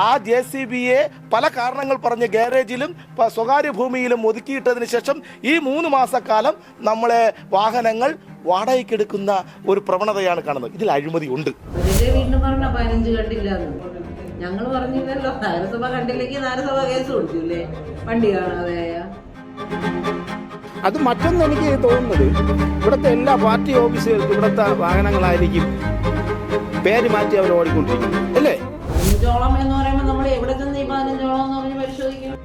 ആ J C ബിയെ പല കാരണങ്ങൾ പറഞ്ഞ് ഗാരേജിലും സ്വകാര്യ ഭൂമിയിലും ഒതുക്കിയിട്ടതിന് ശേഷം ഈ മൂന്ന് മാസക്കാലം നമ്മളെ വാഹനങ്ങൾ വാടകയ്ക്കെടുക്കുന്ന ഒരു പ്രവണതയാണ് കാണുന്നത്. ഇതിൽ അഴിമതി ഉണ്ട് ഞങ്ങൾ പറഞ്ഞില്ലല്ലോ. നഗരസഭ കണ്ടില്ലെങ്കിൽ നഗരസഭ കേസ് കൊടുത്തില്ലേ വണ്ടി കാണാതെയായ അത് മറ്റൊന്നും എനിക്ക് തോന്നുന്നത് ഇവിടുത്തെ എല്ലാ പാർട്ടി ഓഫീസുകൾക്കും ഇവിടുത്തെ വാഹനങ്ങളായിരിക്കും പേര് മാറ്റി അവർ ഓടിക്കൊണ്ടിരിക്കുന്നത് അല്ലേ? പതിനഞ്ചോളം എന്ന് പറയുമ്പോൾ നമ്മൾ എവിടെ ചെന്ന് ഈ പതിനഞ്ചോളം എന്ന് പറഞ്ഞ് പരിശോധിക്കും?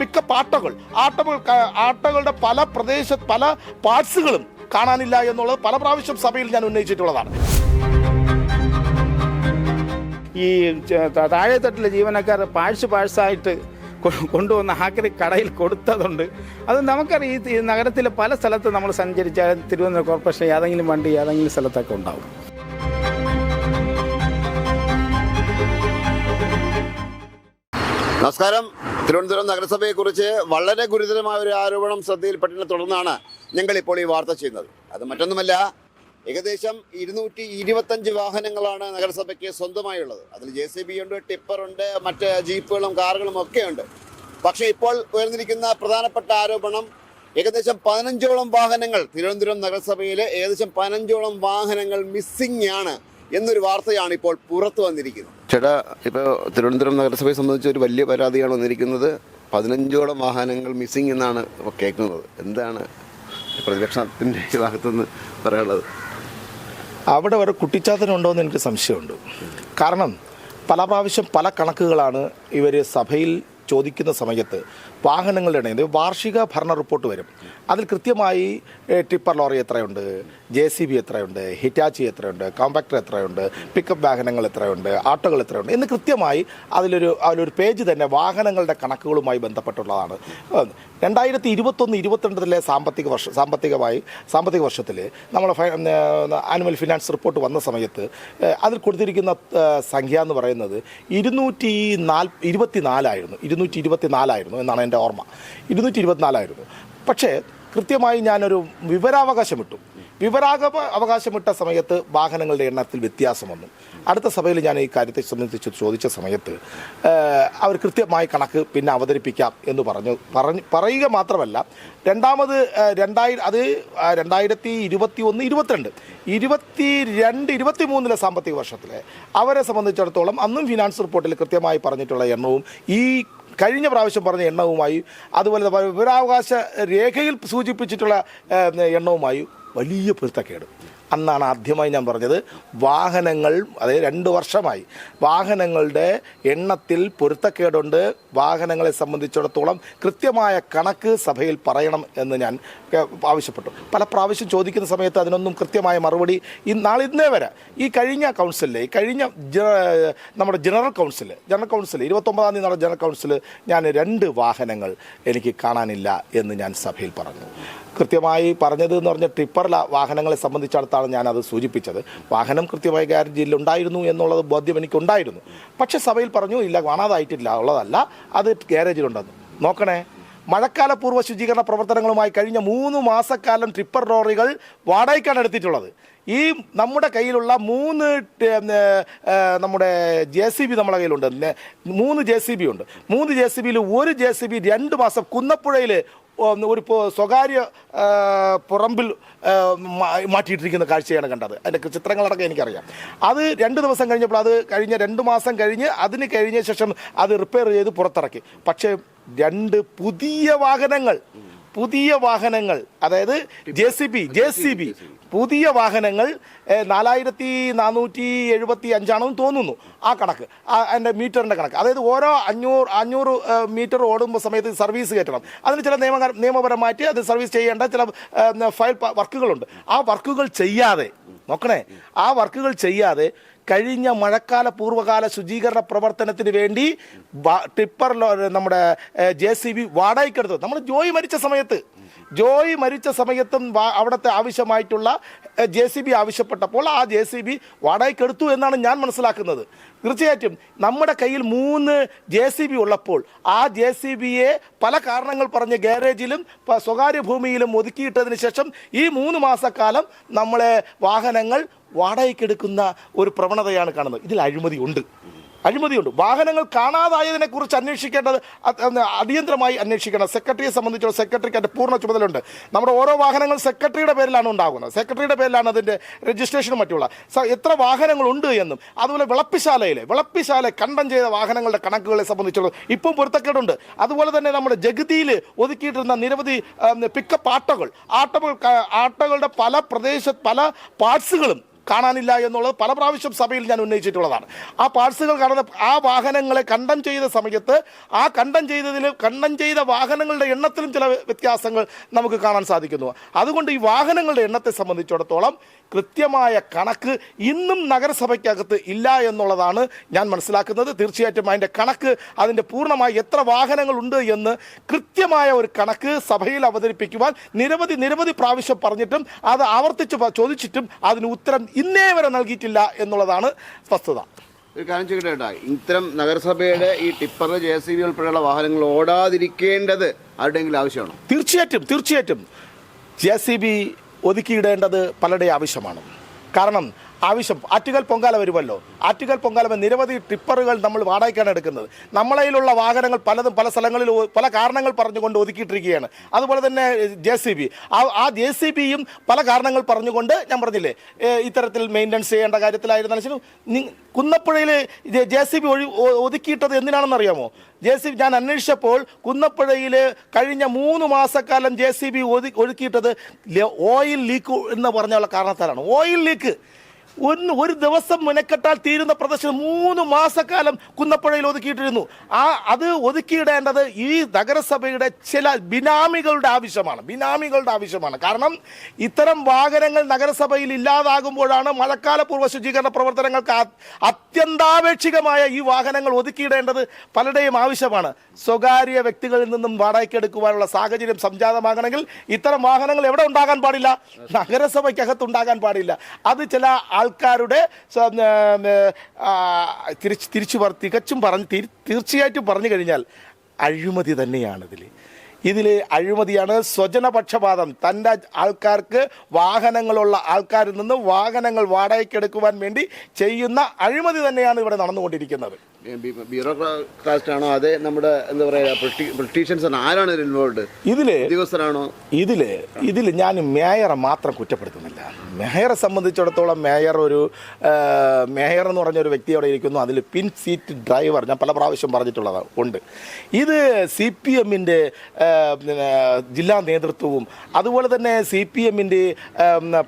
പിക്കപ്പ് ആട്ടകൾ ആട്ടോകളുടെ പല പ്രദേശ പല പാർട്സുകളും കാണാനില്ല എന്നുള്ളത് പല പ്രാവശ്യം സഭയിൽ ഞാൻ ഉന്നയിച്ചിട്ടുള്ളതാണ്. ഈ താഴെത്തട്ടിലെ ജീവനക്കാർ പാഴ്സ് പാഴ്സായിട്ട് കൊണ്ടുവന്ന് ആക്രി കടയിൽ കൊടുത്തതുണ്ട്. അത് നമുക്കറിയാം ഈ നഗരത്തിലെ പല സ്ഥലത്ത് നമ്മൾ സഞ്ചരിച്ചാൽ തിരുവനന്തപുരം കോർപ്പറേഷൻ ഏതെങ്കിലും വണ്ടി ഏതെങ്കിലും സ്ഥലത്തൊക്കെ ഉണ്ടാവും. നമസ്കാരം. തിരുവനന്തപുരം നഗരസഭയെക്കുറിച്ച് വളരെ ഗുരുതരമായ ഒരു ആരോപണം ശ്രദ്ധയിൽപ്പെട്ടതിനെ തുടർന്നാണ് ഞങ്ങൾ ഇപ്പോൾ ഈ വാർത്ത ചെയ്യുന്നത്. അത് മറ്റൊന്നുമല്ല ഏകദേശം ഇരുന്നൂറ്റി ഇരുപത്തഞ്ച് വാഹനങ്ങളാണ് നഗരസഭയ്ക്ക് സ്വന്തമായുള്ളത്. അതിൽ ജെ സി ബി ഉണ്ട് ടിപ്പറുണ്ട് മറ്റ് ജീപ്പുകളും കാറുകളും ഒക്കെ ഉണ്ട്. പക്ഷേ ഇപ്പോൾ ഉയർന്നിരിക്കുന്ന പ്രധാനപ്പെട്ട ആരോപണം ഏകദേശം പതിനഞ്ചോളം വാഹനങ്ങൾ തിരുവനന്തപുരം നഗരസഭയിലെ ഏകദേശം പതിനഞ്ചോളം വാഹനങ്ങൾ മിസ്സിംഗ് ആണ് എന്നൊരു വാർത്തയാണ് ഇപ്പോൾ പുറത്തു വന്നിരിക്കുന്നത്. ചേട്ടാ ഇപ്പോൾ തിരുവനന്തപുരം നഗരസഭയെ സംബന്ധിച്ച് ഒരു വലിയ പരാതിയാണ് വന്നിരിക്കുന്നത്. പതിനഞ്ചോളം വാഹനങ്ങൾ മിസ്സിംഗ് എന്നാണ് കേൾക്കുന്നത്. എന്താണ് പ്രതിപക്ഷത്തിന്റെ ഭാഗത്തുനിന്ന് പറയാനുള്ളത്? അവിടെ ഒരു കുട്ടിച്ചാത്തനുണ്ടോ എന്ന് എനിക്ക് സംശയമുണ്ട്. കാരണം പല പ്രാവശ്യം പല കണക്കുകളാണ് ഇവർ സഭയിൽ ചോദിക്കുന്ന സമയത്ത് വാഹനങ്ങളുടെ എണ്ണം വാർഷിക ഭരണ റിപ്പോർട്ട് വരും. അതിൽ കൃത്യമായി ടിപ്പർ ലോറി എത്രയുണ്ട്? ജെ സി ബി എത്രയുണ്ട്? ഹിറ്റാച്ചി എത്രയുണ്ട്? കോമ്പാക്ടർ എത്രയുണ്ട്? പിക്കപ്പ് വാഹനങ്ങൾ എത്രയുണ്ട്? ആട്ടോകൾ എത്രയുണ്ട്? എന്ന് കൃത്യമായി അതിലൊരു അതിലൊരു പേജ് തന്നെ വാഹനങ്ങളുടെ കണക്കുകളുമായി ബന്ധപ്പെട്ടുള്ളതാണ്. രണ്ടായിരത്തി ഇരുപത്തൊന്ന് ഇരുപത്തിരണ്ടിലെ സാമ്പത്തിക വർഷം സാമ്പത്തികമായി സാമ്പത്തിക വർഷത്തിൽ നമ്മൾ ആനുവൽ ഫിനാൻസ് റിപ്പോർട്ട് വന്ന സമയത്ത് അതിൽ കൊടുത്തിരിക്കുന്ന സംഖ്യ എന്ന് പറയുന്നത് ഇരുന്നൂറ്റി നാൽ ഇരുപത്തി നാലായിരുന്നു ഇരുന്നൂറ്റി ഇരുപത്തി നാലായിരുന്നു എന്നാണ് എന്റെ ഓർമ്മ. ഇരുന്നൂറ്റി ഇരുപത്തിനാലായിരുന്നു പക്ഷേ കൃത്യമായി ഞാനൊരു വിവരാവകാശം ഇട്ടു വിവരാക അവകാശമിട്ട സമയത്ത് വാഹനങ്ങളുടെ എണ്ണത്തിൽ വ്യത്യാസം വന്നു. അടുത്ത സഭയിൽ ഞാൻ ഈ കാര്യത്തെ സംബന്ധിച്ച് ചോദിച്ച സമയത്ത് അവർ കൃത്യമായി കണക്ക് പിന്നെ അവതരിപ്പിക്കാം എന്ന് പറഞ്ഞു പറഞ്ഞു പറയുക മാത്രമല്ല രണ്ടാമത് രണ്ടായിരം അത് രണ്ടായിരത്തി ഇരുപത്തി ഒന്ന് ഇരുപത്തിരണ്ട് ഇരുപത്തി രണ്ട് ഇരുപത്തി മൂന്നിലെ സാമ്പത്തിക വർഷത്തിലെ അവരെ സംബന്ധിച്ചിടത്തോളം അന്നും ഫിനാൻസ് റിപ്പോർട്ടിൽ കൃത്യമായി പറഞ്ഞിട്ടുള്ള എണ്ണവും ഈ കഴിഞ്ഞ പ്രാവശ്യം പറഞ്ഞ എണ്ണവുമായി അതുപോലെ വിവരാവകാശ രേഖയിൽ സൂചിപ്പിച്ചിട്ടുള്ള എണ്ണവുമായി വലിയ പൊരുത്തക്കേട്. അന്നാണ് ആദ്യമായി ഞാൻ പറഞ്ഞത്. വാഹനങ്ങൾ അതായത് രണ്ട് വർഷമായി. വാഹനങ്ങളുടെ എണ്ണത്തിൽ പൊരുത്തക്കേടുണ്ട്. വാഹനങ്ങളെ സംബന്ധിച്ചിടത്തോളം കൃത്യമായ കണക്ക് സഭയിൽ പറയണം എന്ന് ഞാൻ ആവശ്യപ്പെട്ടു. പല പ്രാവശ്യം ചോദിക്കുന്ന സമയത്ത് അതിനൊന്നും കൃത്യമായ മറുപടി ഈ നാളെ ഇന്നേ വരെ. ഈ കഴിഞ്ഞ കൗൺസിലിലെ ഈ കഴിഞ്ഞ നമ്മുടെ ജനറൽ കൗൺസിൽ ജനറൽ കൗൺസിൽ ഇരുപത്തൊമ്പതാം തീയതി നടന്ന ജനറൽ കൗൺസിൽ ഞാൻ രണ്ട് വാഹനങ്ങൾ എനിക്ക് കാണാനില്ല എന്ന് ഞാൻ സഭയിൽ പറഞ്ഞു. കൃത്യമായി പറഞ്ഞത് എന്ന് പറഞ്ഞ ടിപ്പർ വാഹനങ്ങളെ വാഹനങ്ങളെ സംബന്ധിച്ചിടത്താണ് ഞാനത് സൂചിപ്പിച്ചത്. വാഹനം കൃത്യമായി ഗ്യാരേജിൽ ഉണ്ടായിരുന്നു എന്നുള്ളത് ബോധ്യം എനിക്കുണ്ടായിരുന്നു. പക്ഷേ സഭയിൽ പറഞ്ഞു ഇല്ല കാണാതായിട്ടില്ല ഉള്ളതല്ല അത് ഗ്യാരേജിലുണ്ടെന്ന് നോക്കണേ മഴക്കാല പൂർവ ശുചീകരണ പ്രവർത്തനങ്ങളുമായി കഴിഞ്ഞ മൂന്ന് മാസക്കാലം ട്രിപ്പർ ലോറികൾ വാടകയ്ക്കാണ് എടുത്തിട്ടുള്ളത്. ഈ നമ്മുടെ കയ്യിലുള്ള മൂന്ന് നമ്മുടെ ജെ സി ബി നമ്മുടെ കയ്യിലുണ്ട്. മൂന്ന് ജെ സി ബി ഉണ്ട്. മൂന്ന് ജെ സി ബിയിൽ ഒരു ജെ സി ബി രണ്ട് മാസം കുന്നപ്പുഴയിൽ ഒരു സ്വകാര്യ പുറമ്പിൽ മാറ്റിയിട്ടിരിക്കുന്ന കാഴ്ചയാണ് കണ്ടത്. അതിന്റെ ചിത്രങ്ങളടക്കം എനിക്കറിയാം. അത് രണ്ട് ദിവസം കഴിഞ്ഞപ്പോൾ അത് കഴിഞ്ഞ രണ്ട് മാസം കഴിഞ്ഞ് അതിന് കഴിഞ്ഞ ശേഷം അത് റിപ്പയർ ചെയ്ത് പുറത്തിറക്കി. പക്ഷേ രണ്ട് പുതിയ വാഹനങ്ങൾ പുതിയ വാഹനങ്ങൾ അതായത് J C B J C B പുതിയ വാഹനങ്ങൾ നാലായിരത്തി നാനൂറ്റി എഴുപത്തി അഞ്ചാണെന്ന് തോന്നുന്നു ആ കണക്ക് എന്റെ മീറ്ററിന്റെ കണക്ക്. അതായത് ഓരോ അഞ്ഞൂറ് അഞ്ഞൂറ് മീറ്റർ ഓടുമ്പോൾ സമയത്ത് സർവീസ് കയറ്റണം. അതിന് ചില നിയമ നിയമപരമായിട്ട് അത് സർവീസ് ചെയ്യേണ്ട ചില ഫയൽ വർക്കുകളുണ്ട്. ആ വർക്കുകൾ ചെയ്യാതെ നോക്കണേ ആ വർക്കുകൾ ചെയ്യാതെ കഴിഞ്ഞ മഴക്കാല പൂർവകാല ശുചീകരണ പ്രവർത്തനത്തിന് വേണ്ടി ടിപ്പർ നമ്മുടെ ജെ സി ബി വാടകയ്ക്കെടുത്തത്. നമ്മുടെ ജോയി മരിച്ച സമയത്ത് ജോയി മരിച്ച സമയത്തും അവിടുത്തെ ആവശ്യമായിട്ടുള്ള ജെ സി ബി ആവശ്യപ്പെട്ടപ്പോൾ ആ ജെ സി ബി വാടകയ്ക്ക് എടുത്തു എന്നാണ് ഞാൻ മനസ്സിലാക്കുന്നത്. തീർച്ചയായിട്ടും നമ്മുടെ കയ്യിൽ മൂന്ന് ജെ സി ബി ഉള്ളപ്പോൾ ആ ജെ സി ബിയെ പല കാരണങ്ങൾ പറഞ്ഞ് ഗാരേജിലും സ്വകാര്യ ഭൂമിയിലും ഒതുക്കിയിട്ടതിന് ശേഷം ഈ മൂന്ന് മാസക്കാലം നമ്മളെ വാഹനങ്ങൾ വാടകയ്ക്കെടുക്കുന്ന ഒരു പ്രവണതയാണ് കാണുന്നത്. ഇതിൽ അഴിമതി ഉണ്ട് അഴിമതിയുണ്ട്. വാഹനങ്ങൾ കാണാതായതിനെ കുറിച്ച് അന്വേഷിക്കേണ്ടത് അടിയന്തരമായി അന്വേഷിക്കണം. സെക്രട്ടറിയെ സംബന്ധിച്ചുള്ള സെക്രട്ടറിക്ക് അതിന്റെ പൂർണ ചുമതലയുണ്ട്. നമ്മുടെ ഓരോ വാഹനങ്ങൾ സെക്രട്ടറിയുടെ പേരിലാണ് ഉണ്ടാകുന്നത്. സെക്രട്ടറിയുടെ പേരിലാണ് അതിന്റെ രജിസ്ട്രേഷനും മറ്റുള്ള. എത്ര വാഹനങ്ങളുണ്ട് എന്നും. അതുപോലെ വിളപ്പിശാലയിലെ വിളപ്പിശാല കണ്ടം ചെയ്ത വാഹനങ്ങളുടെ കണക്കുകളെ സംബന്ധിച്ചുള്ള ഇപ്പം പൊരുത്തക്കേടുണ്ട്. അതുപോലെ തന്നെ നമ്മുടെ ജഗതിയിൽ ഒതുക്കിയിട്ടിരുന്ന നിരവധി പിക്കപ്പ് ആട്ടകൾ. ആട്ടകൾ ആട്ടകളുടെ പല പ്രദേശ പല പാർട്സുകളും കാണാനില്ല എന്നുള്ളത് പല പ്രാവശ്യം സഭയിൽ ഞാൻ ഉന്നയിച്ചിട്ടുള്ളതാണ്. ആ പാഴ്സുകൾ കാണുന്ന ആ വാഹനങ്ങളെ കണ്ടം ചെയ്ത സമയത്ത് ആ കണ്ടം ചെയ്തതിൽ കണ്ടം ചെയ്ത വാഹനങ്ങളുടെ എണ്ണത്തിലും ചില വ്യത്യാസങ്ങൾ നമുക്ക് കാണാൻ സാധിക്കുന്നു. അതുകൊണ്ട് ഈ വാഹനങ്ങളുടെ എണ്ണത്തെ സംബന്ധിച്ചിടത്തോളം കൃത്യമായ കണക്ക് ഇന്നും നഗരസഭയ്ക്കകത്ത് ഇല്ല എന്നുള്ളതാണ് ഞാൻ മനസ്സിലാക്കുന്നത്. തീർച്ചയായിട്ടും അതിന്റെ കണക്ക് അതിന്റെ പൂർണമായി എത്ര വാഹനങ്ങളുണ്ട് എന്ന് കൃത്യമായ ഒരു കണക്ക് സഭയിൽ അവതരിപ്പിക്കുവാൻ നിരവധി നിരവധി പ്രാവശ്യം പറഞ്ഞിട്ടും അത് ആവർത്തിച്ച് ചോദിച്ചിട്ടും അതിന് ഉത്തരം ഇന്നേ വരെ നൽകിയിട്ടില്ല എന്നുള്ളതാണ് വസ്തുത. ഒരു കാര്യം ചോദിക്കട്ടെ കേട്ടോ. ഇത്തരം നഗരസഭയുടെ ഈ ടിപ്പർ ജെ സി ബി ഉൾപ്പെടെയുള്ള വാഹനങ്ങൾ ഓടാതിരിക്കേണ്ടത് ആരുടെയെങ്കിലും ആവശ്യമാണോ? തീർച്ചയായിട്ടും തീർച്ചയായിട്ടും. ജെ സി ബി ഒതുക്കിയിടേണ്ടത് പലരുടെ ആവശ്യമാണ്. കാരണം ആവശ്യം. ആറ്റുകൽ പൊങ്കാല വരുമല്ലോ. ആറ്റുകൽ പൊങ്കാല നിരവധി ടിപ്പറുകൾ നമ്മൾ വാടകയ്ക്കാണ് എടുക്കുന്നത്. നമ്മളതിലുള്ള വാഹനങ്ങൾ പലതും പല സ്ഥലങ്ങളിൽ പല കാരണങ്ങൾ പറഞ്ഞുകൊണ്ട് ഒതുക്കിയിട്ടിരിക്കുകയാണ്. അതുപോലെ തന്നെ ജെ സി ബി. ആ ജെ സി ബിയും പല കാരണങ്ങൾ പറഞ്ഞുകൊണ്ട് ഞാൻ പറഞ്ഞില്ലേ ഇത്തരത്തിൽ മെയിന്റനൻസ് ചെയ്യേണ്ട കാര്യത്തിലായിരുന്നാലും കുന്നപ്പുഴയിൽ ജെ സി ബി ഒഴി ഒതുക്കിയിട്ടത് എന്തിനാണെന്ന് അറിയാമോ ജെ സി ബി ഞാൻ അന്വേഷിച്ചപ്പോൾ കുന്നപ്പുഴയിൽ കഴിഞ്ഞ മൂന്ന് മാസക്കാലം ജെ സി ബി ഒതുക്കിയിട്ടത് ഒഴുക്കിയിട്ടത് ഓയിൽ ലീക്ക് എന്ന് പറഞ്ഞുള്ള കാരണത്താലാണ്. Oil leak. ഒന്ന് ഒരു ദിവസം മുനക്കെട്ടാൽ തീരുന്ന പ്രദേശം മൂന്ന് മാസക്കാലം കുന്നപ്പുഴയിൽ ഒതുക്കിയിട്ടിരുന്നു. ആ അത് ഒതുക്കിയിടേണ്ടത് ഈ നഗരസഭയുടെ ചില ബിനാമികളുടെ ആവശ്യമാണ് ബിനാമികളുടെ ആവശ്യമാണ്. കാരണം ഇത്തരം വാഹനങ്ങൾ നഗരസഭയിൽ ഇല്ലാതാകുമ്പോഴാണ് മഴക്കാല പൂർവ ശുചീകരണ പ്രവർത്തനങ്ങൾക്ക് അത്യന്താപേക്ഷികമായ ഈ വാഹനങ്ങൾ ഒതുക്കിയിടേണ്ടത് പലരുടെയും ആവശ്യമാണ്. സ്വകാര്യ വ്യക്തികളിൽ നിന്നും വാടകയ്ക്കെടുക്കുവാനുള്ള സാഹചര്യം സംജാതമാകണമെങ്കിൽ ഇത്തരം വാഹനങ്ങൾ എവിടെ ഉണ്ടാകാൻ പാടില്ല? നഗരസഭയ്ക്കകത്ത് ഉണ്ടാകാൻ പാടില്ല. അത് ചില ആൾക്കാരുടെ തിരിച്ച് തിരിച്ചു പറ തികച്ചും പറഞ്ഞ് തീർച്ചയായിട്ടും പറഞ്ഞു കഴിഞ്ഞാൽ അഴിമതി തന്നെയാണ് ഇതിൽ ഇതിൽ അഴിമതിയാണ് സ്വജനപക്ഷപാതം. തന്റെ ആൾക്കാർക്ക് വാഹനങ്ങളുള്ള ആൾക്കാരിൽ നിന്ന് വാഹനങ്ങൾ വാടകയ്ക്കെടുക്കുവാൻ വേണ്ടി ചെയ്യുന്ന അഴിമതി തന്നെയാണ് ഇവിടെ നടന്നുകൊണ്ടിരിക്കുന്നത്. ബ്യൂറോക്രാസ്റ്റ് ആണോ അതെ നമ്മുടെ എന്താ പറയാ പൊളിറ്റീഷ്യൻസ് ആരാണ് ഇൻവോൾവ് ഇതിൽ ഉദ്യോഗസ്ഥരാണോ? ഇതിൽ ഇതിൽ ഞാൻ മേയറെ മാത്രം കുറ്റപ്പെടുത്തുന്നില്ല. മേയറെ സംബന്ധിച്ചിടത്തോളം മേയർ ഒരു മേയർ എന്ന് പറഞ്ഞ ഒരു വ്യക്തി അവിടെ ഇരിക്കുന്നു. അതിൽ പിൻ സീറ്റ് ഡ്രൈവർ ഞാൻ പല പ്രാവശ്യം പറഞ്ഞിട്ടുള്ളത് ഉണ്ട്. ഇത് സി പി എമ്മിന്റെ ജില്ലാ നേതൃത്വവും അതുപോലെ തന്നെ സി പി എമ്മിന്റെ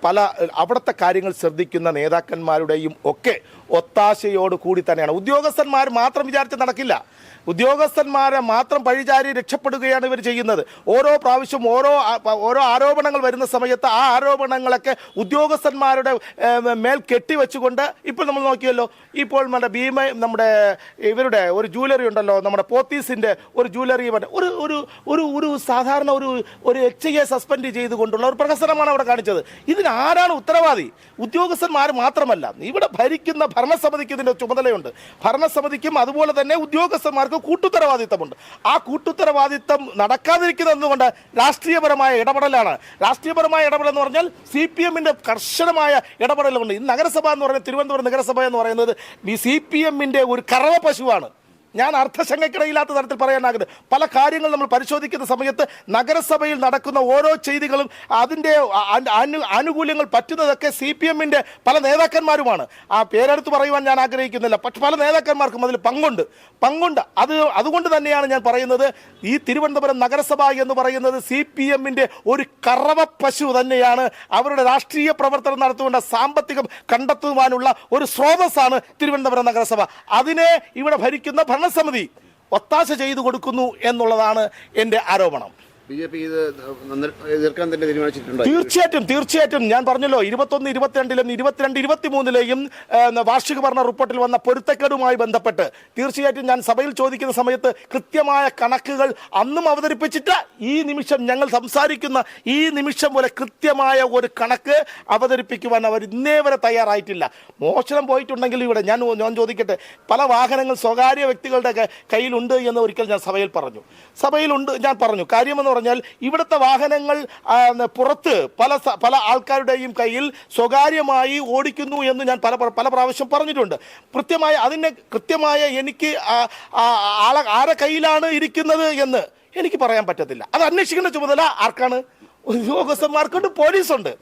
പല അവിടുത്തെ കാര്യങ്ങൾ ശ്രദ്ധിക്കുന്ന നേതാക്കന്മാരുടെയും ഒക്കെ ഒത്താശയോട് കൂടി തന്നെയാണ്. ഉദ്യോഗസ്ഥന്മാർ മാത്രം വിചാരിച്ച് നടക്കില്ല. ഉദ്യോഗസ്ഥന്മാരെ മാത്രം പഴിചാരി രക്ഷപ്പെടുകയാണ് ഇവർ ചെയ്യുന്നത്. ഓരോ പ്രാവശ്യം ഓരോ ഓരോ ആരോപണങ്ങൾ വരുന്ന സമയത്ത് ആ ആരോപണങ്ങളൊക്കെ ഉദ്യോഗസ്ഥന്മാരുടെ മേൽ കെട്ടിവെച്ചുകൊണ്ട് ഇപ്പോൾ നമ്മൾ നോക്കിയല്ലോ ഇപ്പോൾ നമ്മുടെ ഭീമ നമ്മുടെ ഇവരുടെ ഒരു ജൂവലറി ഉണ്ടല്ലോ നമ്മുടെ പോത്തീസിന്റെ ഒരു ജൂവലറി ഒരു ഒരു ഒരു ഒരു സാധാരണ ഒരു ഒരു എച്ച് എ സസ്പെൻഡ് ചെയ്തുകൊണ്ടുള്ള ഒരു പ്രഹസനമാണ് അവിടെ കാണിച്ചത്. ഇതിന് ആരാണ് ഉത്തരവാദി? ഉദ്യോഗസ്ഥന്മാർ മാത്രമല്ല. ഇവിടെ ഭരിക്കുന്ന ഭരണസമിതിക്ക് ഇതിന്റെ ചുമതലയുണ്ട്. ഭരണസമിതിക്കും അതുപോലെ തന്നെ ഉദ്യോഗസ്ഥന്മാർക്ക് കൂട്ടുത്തരവാദിത്തമുണ്ട്. ആ കൂട്ടുത്തരവാദിത്തം നടക്കാതിരിക്കുന്നത് എന്തുകൊണ്ട് രാഷ്ട്രീയപരമായ ഇടപെടലാണ്. രാഷ്ട്രീയപരമായ ഇടപെടൽ എന്ന് പറഞ്ഞാൽ സി പി എമ്മിന്റെ കർശനമായ ഇടപെടലുണ്ട്. ഈ നഗരസഭ എന്ന് പറയുന്നത് തിരുവനന്തപുരം നഗരസഭ എന്ന് പറയുന്നത് സി പി എമ്മിന്റെ ഒരു കറവ പശുവാണ്. ഞാൻ അർത്ഥശങ്കക്കിടയില്ലാത്ത തരത്തിൽ പറയാനാകുന്നത് പല കാര്യങ്ങൾ നമ്മൾ പരിശോധിക്കുന്ന സമയത്ത് നഗരസഭയിൽ നടക്കുന്ന ഓരോ ചെയ്തികളും അതിന്റെ ആനുകൂല്യങ്ങൾ പറ്റുന്നതൊക്കെ സി പി എമ്മിന്റെ പല നേതാക്കന്മാരുമാണ്. ആ പേരെടുത്ത് പറയുവാൻ ഞാൻ ആഗ്രഹിക്കുന്നില്ല. പക്ഷെ പല നേതാക്കന്മാർക്കും അതിൽ പങ്കുണ്ട്. പങ്കുണ്ട്. അത് അതുകൊണ്ട് തന്നെയാണ് ഞാൻ പറയുന്നത്. ഈ തിരുവനന്തപുരം നഗരസഭ എന്ന് പറയുന്നത് സി പി എമ്മിന്റെ ഒരു കറവ പശു തന്നെയാണ്. അവരുടെ രാഷ്ട്രീയ പ്രവർത്തനം നടത്തുകൊണ്ട് സാമ്പത്തികം കണ്ടെത്തുവാനുള്ള ഒരു സ്രോതസ്സാണ് തിരുവനന്തപുരം നഗരസഭ. അതിനെ ഇവിടെ ഭരിക്കുന്ന ഭരണസമിതി ഒത്താശ ചെയ്തു കൊടുക്കുന്നു എന്നുള്ളതാണ് എന്റെ ആരോപണം. ഇത് തന്നെ തീരുമാനിച്ചിട്ടുണ്ട്? തീർച്ചയായിട്ടും തീർച്ചയായിട്ടും. ഞാൻ പറഞ്ഞല്ലോ ഇരുപത്തൊന്ന് ഇരുപത്തിരണ്ടിലും ഇരുപത്തിരണ്ട് ഇരുപത്തിമൂന്നിലെയും വാർഷിക ഭരണ റിപ്പോർട്ടിൽ വന്ന പൊരുത്തക്കേടുമായി ബന്ധപ്പെട്ട് തീർച്ചയായിട്ടും ഞാൻ സഭയിൽ ചോദിക്കുന്ന സമയത്ത് കൃത്യമായ കണക്കുകൾ അന്നും അവതരിപ്പിച്ചിട്ട് ഈ നിമിഷം ഞങ്ങൾ സംസാരിക്കുന്ന ഈ നിമിഷം പോലെ കൃത്യമായ ഒരു കണക്ക് അവതരിപ്പിക്കുവാൻ അവർ ഇന്നേ വരെ തയ്യാറായിട്ടില്ല. മോഷണം പോയിട്ടുണ്ടെങ്കിൽ ഇവിടെ ഞാൻ ഞാൻ ചോദിക്കട്ടെ പല വാഹനങ്ങൾ സ്വകാര്യ വ്യക്തികളുടെ കയ്യിലുണ്ട് എന്ന് ഒരിക്കൽ ഞാൻ സഭയിൽ പറഞ്ഞു. സഭയിലുണ്ട് ഞാൻ പറഞ്ഞു. കാര്യമെന്ന് പറഞ്ഞാൽ ഇവിടുത്തെ വാഹനങ്ങൾ പുറത്ത് പല പല ആൾക്കാരുടെയും കയ്യിൽ സ്വകാര്യമായി ഓടിക്കുന്നു എന്ന് ഞാൻ പല പല പ്രാവശ്യം പറഞ്ഞിട്ടുണ്ട്. കൃത്യമായ അതിനെ കൃത്യമായ എനിക്ക് ആളെ ആരെ കയ്യിലാണ് ഇരിക്കുന്നത് എന്ന് എനിക്ക് പറയാൻ പറ്റത്തില്ല. അത് അന്വേഷിക്കേണ്ട ചുമതല ആർക്കാണ്? ഉദ്യോഗസ്ഥന്മാർക്കുണ്ട് പോലീസുണ്ട്.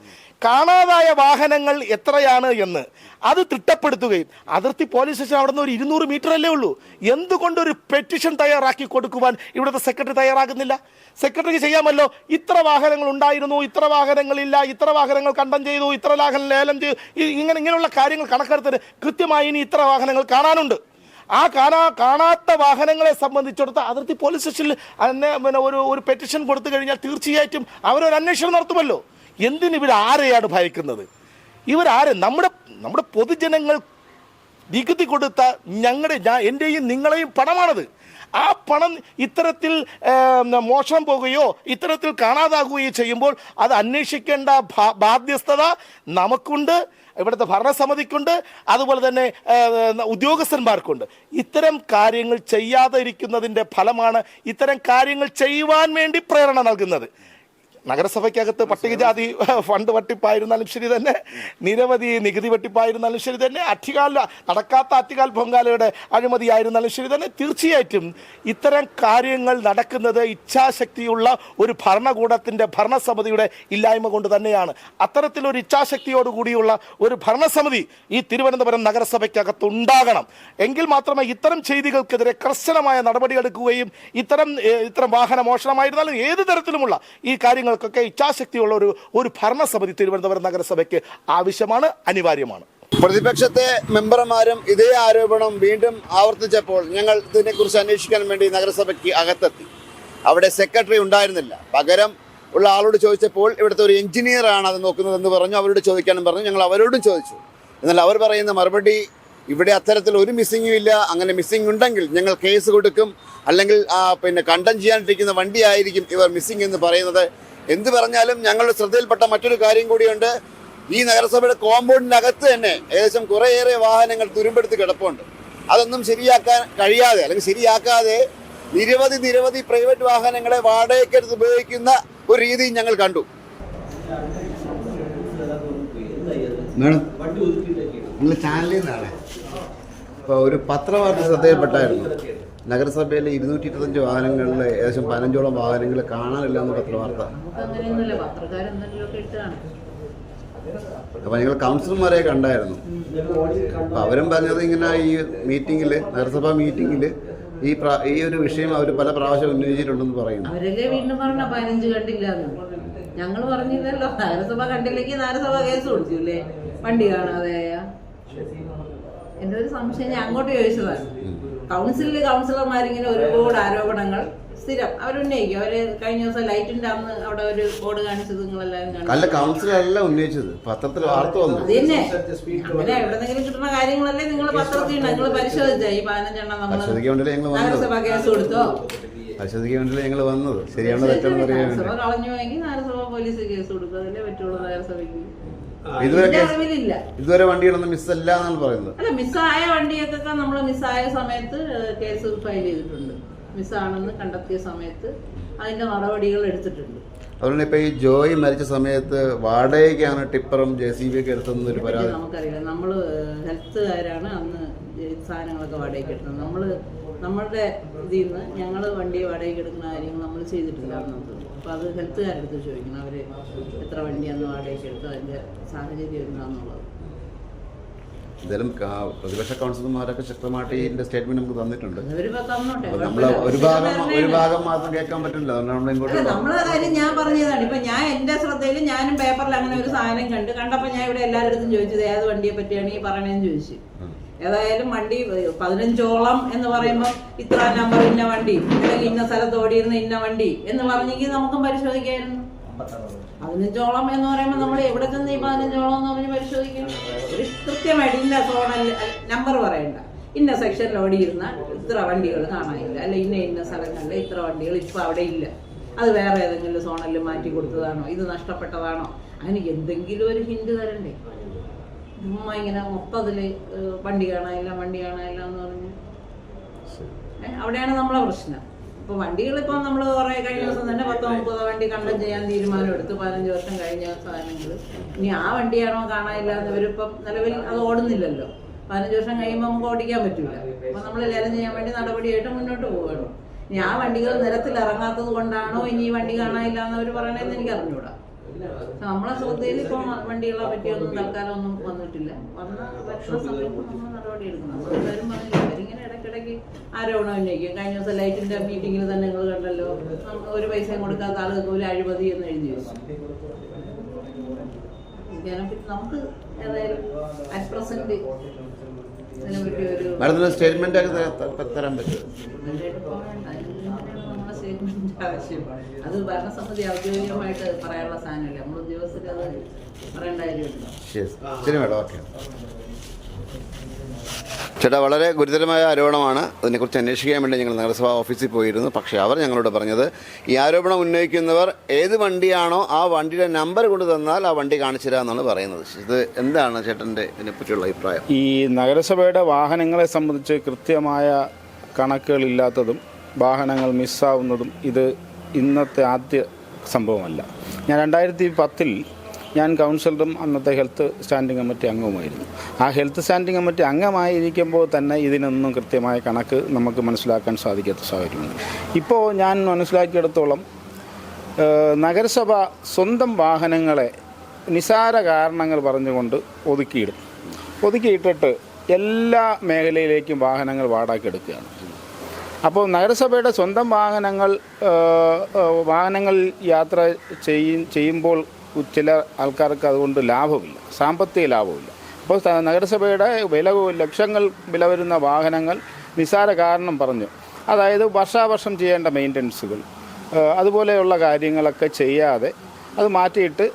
കാണാതായ വാഹനങ്ങൾ എത്രയാണ് എന്ന് അത് തിട്ടപ്പെടുത്തുകയും അതിർത്തി പോലീസ് സ്റ്റേഷൻ അവിടെ നിന്ന് ഒരു ഇരുന്നൂറ് മീറ്റർ അല്ലേ ഉള്ളൂ. എന്തുകൊണ്ട് ഒരു പെറ്റിഷൻ തയ്യാറാക്കി കൊടുക്കുവാൻ ഇവിടുത്തെ സെക്രട്ടറി തയ്യാറാകുന്നില്ല? സെക്രട്ടറിക്ക് ചെയ്യാമല്ലോ? ഇത്ര വാഹനങ്ങൾ ഉണ്ടായിരുന്നു ഇത്ര വാഹനങ്ങളില്ല ഇത്ര വാഹനങ്ങൾ കണ്ടം ചെയ്തു ഇത്ര വാഹനം ലേലം ചെയ്തു ഇങ്ങനെ ഇങ്ങനെയുള്ള കാര്യങ്ങൾ കണക്കെടുത്തിട്ട് കൃത്യമായി ഇനി ഇത്ര വാഹനങ്ങൾ കാണാനുണ്ട്. ആ കാണാ കാണാത്ത വാഹനങ്ങളെ സംബന്ധിച്ചിടത്ത് അതിർത്തി പോലീസ് സ്റ്റേഷനിൽ പിന്നെ ഒരു ഒരു പെറ്റിഷൻ കൊടുത്തു കഴിഞ്ഞാൽ തീർച്ചയായിട്ടും അവരൊരു അന്വേഷണം നടത്തുമല്ലോ. എന്തിന് ഇവർ ആരെയാണ് ഭയക്കുന്നത്? ഇവരാരെ? നമ്മുടെ നമ്മുടെ പൊതുജനങ്ങൾ നികുതി കൊടുത്ത ഞങ്ങളുടെ ഞാൻ എന്റെയും നിങ്ങളെയും പണമാണത്. ആ പണം ഇത്തരത്തിൽ മോഷണം പോകുകയോ ഇത്തരത്തിൽ കാണാതാകുകയോ ചെയ്യുമ്പോൾ അത് അന്വേഷിക്കേണ്ട ബാധ്യസ്ഥത നമുക്കുണ്ട്. ഇവിടുത്തെ ഭരണസമിതിക്കുണ്ട് അതുപോലെ തന്നെ ഉദ്യോഗസ്ഥന്മാർക്കുണ്ട്. ഇത്തരം കാര്യങ്ങൾ ചെയ്യാതെ ഇരിക്കുന്നതിന്റെ ഫലമാണ് ഇത്തരം കാര്യങ്ങൾ ചെയ്യുവാൻ വേണ്ടി പ്രേരണ നൽകുന്നത്. നഗരസഭയ്ക്കകത്ത് പട്ടികജാതി ഫണ്ട് വട്ടിപ്പായിരുന്നാലും ശരി തന്നെ. നിരവധി നികുതി വെട്ടിപ്പായിരുന്നാലും ശരി തന്നെ. അറ്റികാൽ നടക്കാത്ത അറ്റികാൽ പൊങ്കാലയുടെ അഴിമതിയായിരുന്നാലും ശരി തന്നെ. തീർച്ചയായിട്ടും ഇത്തരം കാര്യങ്ങൾ നടക്കുന്നത് ഇച്ഛാശക്തിയുള്ള ഒരു ഭരണകൂടത്തിന്റെ ഭരണസമിതിയുടെ ഇല്ലായ്മ കൊണ്ട് തന്നെയാണ്. അത്തരത്തിലൊരു ഇച്ഛാശക്തിയോട് കൂടിയുള്ള ഒരു ഭരണസമിതി ഈ തിരുവനന്തപുരം നഗരസഭയ്ക്കകത്ത് ഉണ്ടാകണം. എങ്കിൽ മാത്രമേ ഇത്തരം ചെയ്തികൾക്കെതിരെ കർശനമായ നടപടിയെടുക്കുകയും ഇത്തരം ഇത്തരം വാഹന മോഷണമായിരുന്നാലും ഏത് തരത്തിലുമുള്ള ഈ കാര്യങ്ങൾക്കൊക്കെ ഇച്ഛാശക്തിയുള്ള ഒരു ഒരു ഭരണസമിതി തിരുവനന്തപുരം നഗരസഭയ്ക്ക് ആവശ്യമാണ് അനിവാര്യമാണ്. പ്രതിപക്ഷത്തെ മെമ്പർമാരും ഇതേ ആരോപണം വീണ്ടും ആവർത്തിച്ചപ്പോൾ ഞങ്ങൾ ഇതിനെക്കുറിച്ച് അന്വേഷിക്കാൻ വേണ്ടി നഗരസഭയ്ക്ക് അകത്തെത്തി. അവിടെ സെക്രട്ടറി ഉണ്ടായിരുന്നില്ല. പകരം ഉള്ള ആളോട് ചോദിച്ചപ്പോൾ ഇവിടുത്തെ ഒരു എഞ്ചിനീയറാണ് അത് നോക്കുന്നതെന്ന് പറഞ്ഞു. അവരോട് ചോദിക്കാനും പറഞ്ഞു. ഞങ്ങൾ അവരോടും ചോദിച്ചു. എന്നാൽ അവർ പറയുന്ന മറുപടി ഇവിടെ അത്തരത്തിൽ ഒരു മിസ്സിങ്ങും ഇല്ല. അങ്ങനെ മിസ്സിംഗ് ഉണ്ടെങ്കിൽ ഞങ്ങൾ കേസ് കൊടുക്കും. അല്ലെങ്കിൽ പിന്നെ കണ്ടം ചെയ്യാനിരിക്കുന്ന വണ്ടിയായിരിക്കും ഇവർ മിസ്സിംഗ് എന്ന് പറയുന്നത്. എന്ത് പറഞ്ഞാലും ഞങ്ങളുടെ ശ്രദ്ധയിൽപ്പെട്ട മറ്റൊരു കാര്യം കൂടിയുണ്ട്. ഈ നഗരസഭയുടെ കോമ്പൗണ്ടിനകത്ത് തന്നെ ഏകദേശം കുറേയേറെ വാഹനങ്ങൾ തുരുമ്പെടുത്ത് കിടപ്പുണ്ട്. അതൊന്നും ശരിയാക്കാൻ കഴിയാതെ അല്ലെങ്കിൽ ശരിയാക്കാതെ നിരവധി നിരവധി പ്രൈവറ്റ് വാഹനങ്ങളെ വാടകയ്ക്കെടുത്ത് ഉപയോഗിക്കുന്ന ഒരു രീതി ഞങ്ങൾ കണ്ടു. ചാനലിൽ നിന്നാണ്. ഒരു പത്രവാർത്ത ശ്രദ്ധയിൽപ്പെട്ടായിരുന്നു. നഗരസഭയിലെ ഇരുന്നൂറ്റി ഇരുപത്തഞ്ച് വാഹനങ്ങളിൽ ഏകദേശം പതിനഞ്ചോളം വാഹനങ്ങൾ കാണാനില്ല എന്ന പത്രവാർത്ത. അപ്പൊ ഞങ്ങൾ കൗൺസിലർമാരെ കണ്ടായിരുന്നു. അപ്പൊ അവരും പറഞ്ഞത് ഇങ്ങനെ ഈ മീറ്റിംഗിൽ നഗരസഭാ മീറ്റിംഗിൽ ഈ ഈ ഒരു വിഷയം അവർ പല പ്രാവശ്യം ഉന്നയിച്ചിട്ടുണ്ടെന്ന് പറയുന്നു. അവരല്ലേ വീണ്ടും പറഞ്ഞ പതിനഞ്ച് ഞങ്ങൾ പറഞ്ഞില്ലല്ലോ. നഗരസഭ കണ്ടില്ലെങ്കിൽ നഗരസഭ കേസ് കൊടുത്തില്ലേ? വണ്ടി കാണാതെയായ. എന്റെ ഒരു സംശയം ഞാൻ അങ്ങോട്ട് ചോദിച്ചതാണ്. കൗൺസിലിൽ കൗൺസിലർമാരിങ്ങനെ ഒരുപാട് ആരോപണങ്ങൾ സ്ഥിരം അവരുന്നയിക്കും അവർ കഴിഞ്ഞ ദിവസം ലൈറ്റിന്റെ അന്ന് അവിടെ ഒരു ബോർഡ് കാണിച്ചത് നിങ്ങളെല്ലാവരും അല്ല കൗൺസിലല്ല ഉന്നയിച്ചത്. പത്രത്തിൽ വാർത്ത വന്നു. തന്നെ. അങ്ങനെ എവിടെന്നെങ്കിലും കിട്ടുന്ന കാര്യങ്ങളല്ലേ നിങ്ങൾ പത്രത്തിൽ നിങ്ങൾ പരിശോധിച്ച? ഈ പതിനഞ്ചെണ്ണം നമ്മൾ നഗരസഭാ കേസ് കൊടുത്തോ? പരിശോധിക്കാൻ വേണ്ടിയല്ലേ ഞങ്ങൾ വന്നത്? ശരിയാണോ തെറ്റാണെന്ന് അറിയാൻ വേണ്ടി നഗരസഭ കളഞ്ഞു പോയെങ്കിൽ നഗരസഭ പോലീസ് കേസ് കൊടുക്കുക അതല്ലേ പറ്റുള്ളൂ നഗരസഭയ്ക്ക് ഇതുവരെ അറിവിലില്ല ഇതുവരെ വണ്ടികളൊന്നും മിസ്സല്ല എന്നാണ് പറയുന്നത്. അല്ല മിസ്സായ വണ്ടിയൊക്കെ നമ്മൾ മിസ്സായ സമയത്ത് കേസ് ഫയൽ ചെയ്തിട്ടുണ്ട്. മിസ്സാണെന്ന് കണ്ടെത്തിയ സമയത്ത് അതിന്റെ നടപടികൾ എടുത്തിട്ടുണ്ട്. അതുകൊണ്ട് ഇപ്പൊ ഈ ജോയി മരിച്ച സമയത്ത് വാടകയ്ക്കാണ് ടിപ്പറും ജെ സി ബി ഒക്കെ എടുത്തതെന്ന് ഒരു പരാതി. നമുക്കറിയില്ല. നമ്മൾ ഹെൽത്തുകാരാണ് അന്ന് സാധനങ്ങളൊക്കെ വാടകയ്ക്ക് എടുത്തത്. നമ്മൾ നമ്മളുടെ ഇതിൽ നിന്ന് ഞങ്ങൾ വണ്ടി വാടകയ്ക്ക് എടുക്കുന്ന കാര്യങ്ങൾ നമ്മൾ ചെയ്തിട്ടില്ല. അപ്പോൾ അത് ഹെൽത്തുകാരെടുത്ത് ചോദിക്കണം. അവർ എത്ര വണ്ടിയാണ് വാടകയ്ക്ക് എടുത്ത് അതിന്റെ സാഹചര്യം എന്താണെന്നുള്ളത് എന്തായാലും പ്രതിപക്ഷ കൗൺസിലർമാരൊക്കെ ശക്തമായിട്ട് ഇതിന്റെ സ്റ്റേറ്റ്മെന്റ് നമുക്ക് തന്നിട്ടുണ്ട്. നമ്മൾ ഒരു ഭാഗം ഒരു ഭാഗം മാത്രം കേൾക്കാൻ പറ്റില്ല. നമ്മൾ ഇങ്ങോട്ട് നമ്മളെ കാര്യം ഞാൻ പറഞ്ഞതാണ്. ഇപ്പൊ ഞാൻ എന്റെ ശ്രദ്ധയിൽ ഞാനും പേപ്പറിൽ അങ്ങനെ ഒരു സാധനം കണ്ട് കണ്ടപ്പോ ഞാൻ ഇവിടെ എല്ലാവരുടെ ചോദിച്ചത് ഏത് വണ്ടിയെ പറ്റിയാണ് ഈ പറയണേന്ന് ചോദിച്ചു. ഏതായാലും വണ്ടി പതിനഞ്ചോളം എന്ന് പറയുമ്പോൾ ഇത്ര നമ്പർ ഇന്ന വണ്ടി അല്ലെങ്കിൽ ഇന്ന സ്ഥലത്ത് ഓടിയിരുന്ന ഇന്ന വണ്ടി എന്ന് പറഞ്ഞെങ്കിൽ നമുക്കും പരിശോധിക്കായിരുന്നു. പതിനഞ്ചോളം എന്ന് പറയുമ്പോൾ നമ്മൾ എവിടെ ചെന്ന് ഈ പതിനഞ്ചോളം എന്ന് പറഞ്ഞ് പരിശോധിക്കും? ഒരു കൃത്യമായിട്ട് ഇന്ന സോണൽ നമ്പർ പറയണ്ട. ഇന്ന സെക്ഷനിൽ ഓടിയിരുന്ന ഇത്ര വണ്ടികൾ കാണാനില്ല അല്ല ഇന്ന ഇന്ന സ്ഥലങ്ങളിൽ ഇത്ര വണ്ടികൾ ഇപ്പൊ അവിടെ ഇല്ല. അത് വേറെ ഏതെങ്കിലും സോണലിൽ മാറ്റി കൊടുത്തതാണോ? ഇത് നഷ്ടപ്പെട്ടതാണോ? അങ്ങനെ എന്തെങ്കിലും ഒരു ഹിന്റ് തരണ്ടേ. ചുമ്മാ ഇങ്ങനെ മൊത്തത്തിൽ ഏഹ് വണ്ടി കാണാനില്ല വണ്ടി കാണാനില്ല എന്ന് പറഞ്ഞ്. അവിടെയാണ് നമ്മളെ പ്രശ്നം. ഇപ്പൊ വണ്ടികൾ ഇപ്പൊ നമ്മൾ കുറെ കഴിഞ്ഞ ദിവസം തന്നെ പത്തോ മുപ്പതോ വണ്ടി കണ്ടം ചെയ്യാൻ തീരുമാനം എടുത്തു പതിനഞ്ച് വർഷം കഴിഞ്ഞ സാധനങ്ങൾ ഇനി ആ വണ്ടിയാണോ കാണാനില്ല എന്ന് ഇവരിപ്പം നിലവിൽ അത് ഓടുന്നില്ലല്ലോ. പതിനഞ്ച് വർഷം കഴിയുമ്പോൾ നമുക്ക് ഓടിക്കാൻ പറ്റില്ല അപ്പൊ നമ്മൾ ലേലം ചെയ്യാൻ വേണ്ടി നടപടിയായിട്ട് മുന്നോട്ട് പോകണം ഇനി ആ വണ്ടികൾ നിരത്തിൽ ഇറങ്ങാത്തത് കൊണ്ടാണോ ഇനി ഈ വണ്ടി കാണാനില്ല എന്നവർ പറയണെന്ന് പറയണതെന്ന് എനിക്ക് അറിഞ്ഞൂടാ നമ്മളെ ശ്രദ്ധയിൽ ഇപ്പം വണ്ടികളെ പറ്റിയൊന്നും തൽക്കാലം ഒന്നും വന്നിട്ടില്ല. വന്ന ഭക്ഷണ സമയത്ത് നമ്മൾ നടപടി എടുക്കണം. നമ്മളെല്ലാവരും പറഞ്ഞില്ല അവരിങ്ങനെ ഇടയ്ക്കിടയ്ക്ക് ആരോപണം ഉന്നയിക്കും. കഴിഞ്ഞ ദിവസം ലൈറ്റിന്റെ മീറ്റിംഗിൽ തന്നെ നിങ്ങൾ കണ്ടല്ലോ നമുക്ക് ഒരു പൈസയും കൊടുക്കാത്ത ആളുകൾക്ക് ഒരു അഴിമതി എന്ന് എഴുതി നമുക്ക് ഏതായാലും അറ്റ് പ്രസന്റ് ഇതിനെപ്പറ്റി ഒരു മാഡത്തിന് സ്റ്റേറ്റ്മെന്റ് ഒക്കെ തരാൻ പറ്റും statement ആവശ്യം അത് ഭരണസമിതി ഔദ്യോഗികമായിട്ട് പറയാനുള്ള സാധനമല്ല? നമ്മൾ ഉദ്യോഗസ്ഥർ അത് പറയേണ്ട ശരി. Madam okay. ചേട്ടാ വളരെ ഗുരുതരമായ ആരോപണമാണ്. അതിനെക്കുറിച്ച് അന്വേഷിക്കാൻ വേണ്ടി ഞങ്ങൾ നഗരസഭാ ഓഫീസിൽ പോയിരുന്നു. പക്ഷേ അവർ ഞങ്ങളോട് പറഞ്ഞത് ഈ ആരോപണം ഉന്നയിക്കുന്നവർ ഏത് വണ്ടിയാണോ ആ വണ്ടിയുടെ നമ്പർ കൊണ്ട് തന്നാൽ ആ വണ്ടി കാണിച്ചു തരാമെന്നാണ് പറയുന്നത്. ഇത് എന്താണ് ചേട്ടന്റെ ഇതിനെപ്പറ്റിയുള്ള അഭിപ്രായം? ഈ നഗരസഭയുടെ വാഹനങ്ങളെ സംബന്ധിച്ച് കൃത്യമായ കണക്കുകളില്ലാത്തതും വാഹനങ്ങൾ മിസ്സാവുന്നതും ഇത് ഇന്നത്തെ ആദ്യ സംഭവമല്ല. ഞാൻ രണ്ടായിരത്തി പത്തിൽ ഞാൻ കൗൺസിലറും അന്നത്തെ ഹെൽത്ത് സ്റ്റാൻഡിംഗ് കമ്മിറ്റി അംഗവുമായിരുന്നു. ആ ഹെൽത്ത് സ്റ്റാൻഡിംഗ് കമ്മിറ്റി അംഗമായിരിക്കുമ്പോൾ തന്നെ ഇതിനൊന്നും കൃത്യമായ കണക്ക് നമുക്ക് മനസ്സിലാക്കാൻ സാധിക്കാത്ത സാഹചര്യമുണ്ട്. ഇപ്പോൾ ഞാൻ മനസ്സിലാക്കിയെടുത്തോളം നഗരസഭ സ്വന്തം വാഹനങ്ങളെ നിസാര കാരണങ്ങൾ പറഞ്ഞുകൊണ്ട് ഒതുക്കിയിടും. ഒതുക്കിയിട്ടിട്ട് എല്ലാ മേഖലയിലേക്കും വാഹനങ്ങൾ വാടാക്കിയെടുക്കുകയാണ് അപ്പോൾ നഗരസഭയുടെ സ്വന്തം വാഹനങ്ങൾ വാഹനങ്ങൾ യാത്ര ചെയ്യും ചെയ്യുമ്പോൾ ചില ആൾക്കാർക്ക് അതുകൊണ്ട് ലാഭമില്ല സാമ്പത്തിക ലാഭമില്ല. അപ്പോൾ നഗരസഭയുടെ വില ലക്ഷങ്ങൾ വില വരുന്ന വാഹനങ്ങൾ നിസാര കാരണം പറഞ്ഞു. അതായത് വർഷാവർഷം ചെയ്യേണ്ട മെയിന്റനൻസുകൾ അതുപോലെയുള്ള കാര്യങ്ങളൊക്കെ ചെയ്യാതെ അത് മാറ്റിയിട്ട്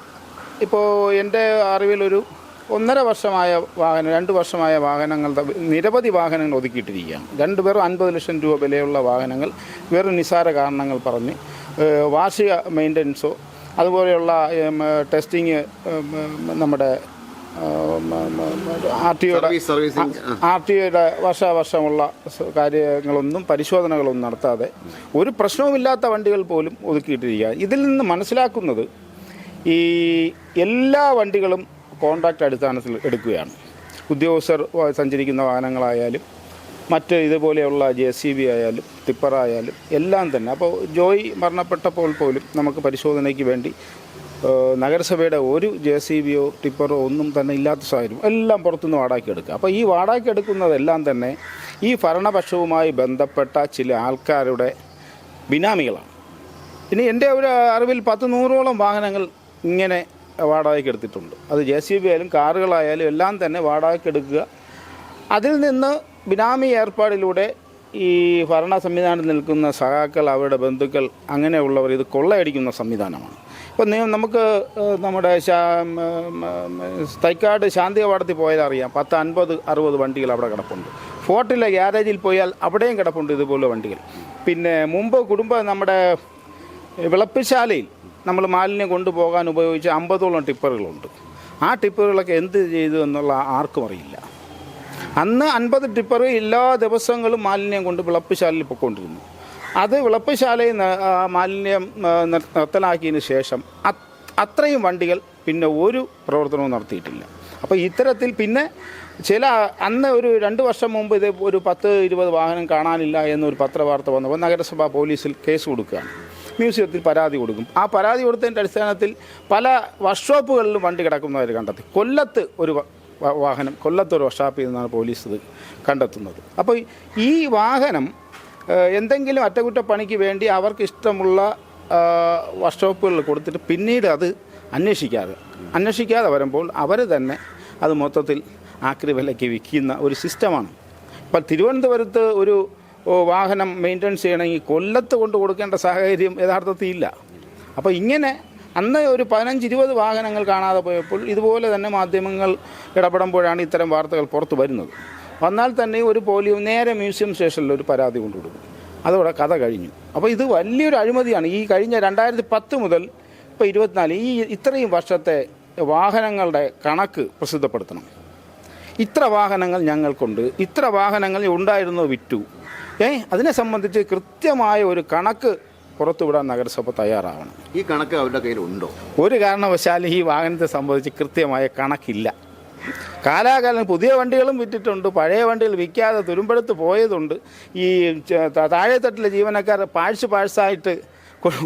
ഇപ്പോൾ എന്റെ അറിവിലൊരു ഒന്നര വർഷമായ വാഹനം രണ്ട് വർഷമായ വാഹനങ്ങൾ നിരവധി വാഹനങ്ങൾ ഒതുക്കിയിട്ടിരിക്കുകയാണ് രണ്ട് അൻപത് ലക്ഷം രൂപ വിലയുള്ള വാഹനങ്ങൾ വെറും നിസാര കാരണങ്ങൾ പറഞ്ഞ് വാർഷിക മെയിന്റനൻസോ അതുപോലെയുള്ള ടെസ്റ്റിങ് നമ്മുടെ ആർ ടി ഒയുടെ. ആർ ടി ഒയുടെ വർഷാവർഷമുള്ള കാര്യങ്ങളൊന്നും പരിശോധനകളൊന്നും നടത്താതെ ഒരു പ്രശ്നവുമില്ലാത്ത വണ്ടികൾ പോലും ഒതുക്കിയിട്ടിരിക്കുക ഇതിൽ നിന്ന് മനസ്സിലാക്കുന്നത് ഈ എല്ലാ വണ്ടികളും കോൺട്രാക്റ്റ് അടിസ്ഥാനത്തിൽ എടുക്കുകയാണ്. ഉദ്യോഗസ്ഥർ സഞ്ചരിക്കുന്ന വാഹനങ്ങളായാലും മറ്റ് ഇതുപോലെയുള്ള ജെ സി ബി ആയാലും ടിപ്പറായാലും എല്ലാം തന്നെ. അപ്പോൾ ജോയ് മരണപ്പെട്ടപ്പോൾ പോലും നമുക്ക് പരിശോധനയ്ക്ക് വേണ്ടി നഗരസഭയുടെ ഒരു ജെ സി ബിയോ ടിപ്പറോ ഒന്നും തന്നെ ഇല്ലാത്ത സാഹചര്യം. എല്ലാം പുറത്തുനിന്ന് വാടാക്കിയെടുക്കുക അപ്പോൾ ഈ വാടാക്കിയെടുക്കുന്നതെല്ലാം തന്നെ ഈ ഭരണപക്ഷവുമായി ബന്ധപ്പെട്ട ചില ആൾക്കാരുടെ ബിനാമികളാണ്. ഇനി എന്റെ ഒരു അറിവിൽ പത്ത് നൂറോളം വാഹനങ്ങൾ ഇങ്ങനെ വാടകയ്ക്ക് എടുത്തിട്ടുണ്ട്. അത് ജെ സി ബി ആയാലും കാറുകളായാലും എല്ലാം തന്നെ വാടകയ്ക്ക് എടുക്കുക. അതിൽ നിന്ന് ബിനാമി ഏർപ്പാടിലൂടെ ഈ ഭരണ സംവിധാനത്തിൽ നിൽക്കുന്ന സഹാക്കൾ അവരുടെ ബന്ധുക്കൾ അങ്ങനെയുള്ളവർ ഇത് കൊള്ളയടിക്കുന്ന സംവിധാനമാണ്. ഇപ്പം നീ നമുക്ക് നമ്മുടെ തൈക്കാട് ശാന്തി കവാടത്തിൽ പോയാൽ അറിയാം പത്ത് അൻപത് അറുപത് വണ്ടികൾ അവിടെ കിടപ്പുണ്ട്. ഫോർട്ടിലെ ഗ്യാരേജിൽ പോയാൽ അവിടെയും കിടപ്പുണ്ട് ഇതുപോലെ വണ്ടികൾ. പിന്നെ മുമ്പ് കുടുംബ നമ്മുടെ വിളപ്പിശാലയിൽ നമ്മൾ മാലിന്യം കൊണ്ടുപോകാൻ ഉപയോഗിച്ച അമ്പതോളം ടിപ്പറുകളുണ്ട്. ആ ടിപ്പറുകളൊക്കെ എന്ത് ചെയ്തു എന്നുള്ള ആർക്കും അറിയില്ല. അന്ന് അൻപത് ടിപ്പർ എല്ലാ ദിവസങ്ങളും മാലിന്യം കൊണ്ട് വിളപ്പുശാലയിൽ പൊയ്ക്കൊണ്ടിരുന്നു. അത് വിളപ്പുശാലയിൽ മാലിന്യം നിർത്തലാക്കിയതിന് ശേഷം അത്രയും വണ്ടികൾ പിന്നെ ഒരു പ്രവർത്തനവും നടത്തിയിട്ടില്ല. അപ്പോൾ ഇത്തരത്തിൽ പിന്നെ ചില അന്ന് ഒരു രണ്ട് വർഷം മുമ്പ് ഇത് ഒരു പത്ത് ഇരുപത് വാഹനം കാണാനില്ല എന്നൊരു പത്രവാർത്ത വന്നപ്പോൾ നഗരസഭ പോലീസിൽ കേസ് കൊടുക്കുകയാണ്. മ്യൂസിയത്തിൽ പരാതി കൊടുക്കും. ആ പരാതി കൊടുത്തതിന്റെ അടിസ്ഥാനത്തിൽ പല വർക്ക്ഷോപ്പുകളിലും വണ്ടി കിടക്കുന്നവർ കണ്ടെത്തി. കൊല്ലത്ത് ഒരു വാഹനം കൊല്ലത്തൊരു വർക്ക്ഷോപ്പിൽ നിന്നാണ് പോലീസ് ഇത് കണ്ടെത്തുന്നത്. അപ്പോൾ ഈ വാഹനം എന്തെങ്കിലും അറ്റകുറ്റപ്പണിക്ക് വേണ്ടി അവർക്ക് ഇഷ്ടമുള്ള വർക്ക്ഷോപ്പുകളിൽ കൊടുത്തിട്ട് പിന്നീട് അത് അന്വേഷിക്കാതെ അന്വേഷിക്കാതെ വരുമ്പോൾ അവർ തന്നെ അത് മൊത്തത്തിൽ ആക്രി വിലയ്ക്ക് വിൽക്കുന്ന ഒരു സിസ്റ്റമാണ്. ഇപ്പം തിരുവനന്തപുരത്ത് ഒരു വാഹനം മെയിന്റനൻസ് ചെയ്യണമെങ്കിൽ കൊല്ലത്ത് കൊണ്ട് കൊടുക്കേണ്ട സാഹചര്യം യഥാർത്ഥത്തിൽ ഇല്ല. അപ്പോൾ ഇങ്ങനെ അന്ന് ഒരു പതിനഞ്ച് ഇരുപത് വാഹനങ്ങൾ കാണാതെ പോയപ്പോൾ ഇതുപോലെ തന്നെ മാധ്യമങ്ങൾ ഇടപെടുമ്പോഴാണ് ഇത്തരം വാർത്തകൾ പുറത്തു വരുന്നത്. വന്നാൽ തന്നെ ഒരു പോലീസ് നേരെ മ്യൂസിയം സ്റ്റേഷനിൽ ഒരു പരാതി കൊണ്ടുകൊടുക്കും അതോടെ കഥ കഴിഞ്ഞു. അപ്പോൾ ഇത് വലിയൊരു അഴിമതിയാണ്. ഈ കഴിഞ്ഞ രണ്ടായിരത്തി പത്ത് മുതൽ ഇപ്പോൾ ഇരുപത്തിനാല് ഈ ഇത്രയും വർഷത്തെ വാഹനങ്ങളുടെ കണക്ക് പ്രസിദ്ധപ്പെടുത്തണം. ഇത്ര വാഹനങ്ങൾ ഞങ്ങൾക്കുണ്ട്. ഇത്ര വാഹനങ്ങൾ ഉണ്ടായിരുന്നു വിറ്റു. ഏ? അതിനെ സംബന്ധിച്ച് കൃത്യമായ ഒരു കണക്ക് പുറത്തുവിടാൻ നഗരസഭ തയ്യാറാവണം. ഈ കണക്ക് അവരുടെ കയ്യിലുണ്ടോ? ഒരു കാരണവശാലും ഈ വാഹനത്തെ സംബന്ധിച്ച് കൃത്യമായ കണക്കില്ല. കാലാകാലം പുതിയ വണ്ടികളും വിറ്റിട്ടുണ്ട് പഴയ വണ്ടികൾ വിൽക്കാതെ തുരുമ്പെടുത്ത് പോയതുണ്ട്. ഈ താഴെത്തട്ടിലെ ജീവനക്കാർ പാഴ്സ് പാഴ്സായിട്ട്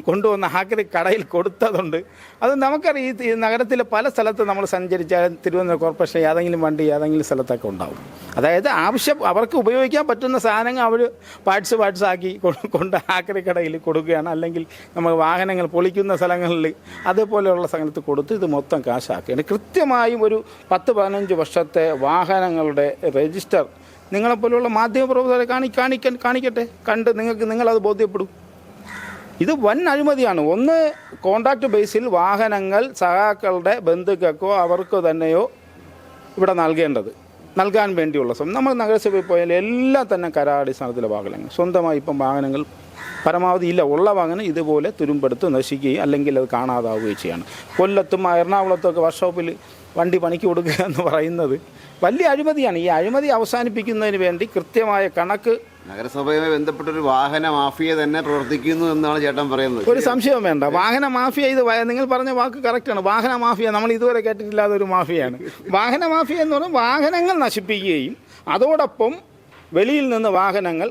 കൊണ്ടുവന്ന ആക്രി കടയിൽ കൊടുത്തതുണ്ട്. അത് നമുക്കറിയാം ഈ നഗരത്തിലെ പല സ്ഥലത്ത് നമ്മൾ സഞ്ചരിച്ചാൽ തിരുവനന്തപുരം കോർപ്പറേഷൻ ഏതെങ്കിലും വണ്ടി ഏതെങ്കിലും സ്ഥലത്തൊക്കെ ഉണ്ടാവും. അതായത് ആവശ്യം അവർക്ക് ഉപയോഗിക്കാൻ പറ്റുന്ന സാധനങ്ങൾ അവർ പാർട്സ് പാർട്സ് ആക്കി കൊണ്ട് ആക്രി കടയിൽ കൊടുക്കുകയാണ്. അല്ലെങ്കിൽ നമ്മൾ വാഹനങ്ങൾ പൊളിക്കുന്ന സ്ഥലങ്ങളിൽ അതുപോലെയുള്ള സ്ഥലത്ത് കൊടുത്ത് ഇത് മൊത്തം കാശാക്കുകയാണ് കൃത്യമായും ഒരു പത്ത് പതിനഞ്ച് വർഷത്തെ വാഹനങ്ങളുടെ രജിസ്റ്റർ നിങ്ങളെപ്പോലുള്ള മാധ്യമപ്രവർത്തകരെ കാണി കാണിക്കാൻ കാണിക്കട്ടെ. കണ്ട് നിങ്ങൾക്ക് നിങ്ങളത് ബോധ്യപ്പെടും. ഇത് വൻ അഴിമതിയാണ്. ഒന്ന് കോണ്ടാക്ട് ബേസിൽ വാഹനങ്ങൾ സഹാക്കളുടെ ബന്ധുക്കൾക്കോ അവർക്കോ തന്നെയോ ഇവിടെ നൽകേണ്ടത്. നൽകാൻ വേണ്ടിയുള്ള സം നമ്മൾ നഗരസഭയിൽ പോയാൽ എല്ലാം തന്നെ കരാടിസ്ഥാനത്തിലെ വാഹനങ്ങൾ. സ്വന്തമായി ഇപ്പം വാഹനങ്ങൾ പരമാവധി ഇല്ല. ഉള്ള വാഹനം ഇതുപോലെ തുരുമ്പെടുത്ത് നശിക്കുകയും അല്ലെങ്കിൽ അത് കാണാതാവുകയും ചെയ്യാണ്. കൊല്ലത്തും എറണാകുളത്തും ഒക്കെ വർക്ക്ഷോപ്പിൽ വണ്ടി പണിക്ക് കൊടുക്കുക എന്ന് പറയുന്നത് വലിയ അഴിമതിയാണ്. ഈ അഴിമതി അവസാനിപ്പിക്കുന്നതിന് വേണ്ടി കൃത്യമായ കണക്ക് നഗരസഭയുമായി ബന്ധപ്പെട്ട ഒരു വാഹന മാഫിയ തന്നെ പ്രവർത്തിക്കുന്നു എന്നാണ് ചേട്ടൻ പറയുന്നത്. ഒരു സംശയം വേണ്ട. വാഹന മാഫിയ ഇത് നിങ്ങൾ പറഞ്ഞ വാക്ക് കറക്റ്റാണ് വാഹന മാഫിയ നമ്മൾ ഇതുവരെ കേട്ടിട്ടില്ലാത്ത ഒരു മാഫിയാണ് വാഹന മാഫിയ എന്ന് പറഞ്ഞാൽ വാഹനങ്ങൾ നശിപ്പിക്കുകയും അതോടൊപ്പം വെളിയിൽ നിന്ന് വാഹനങ്ങൾ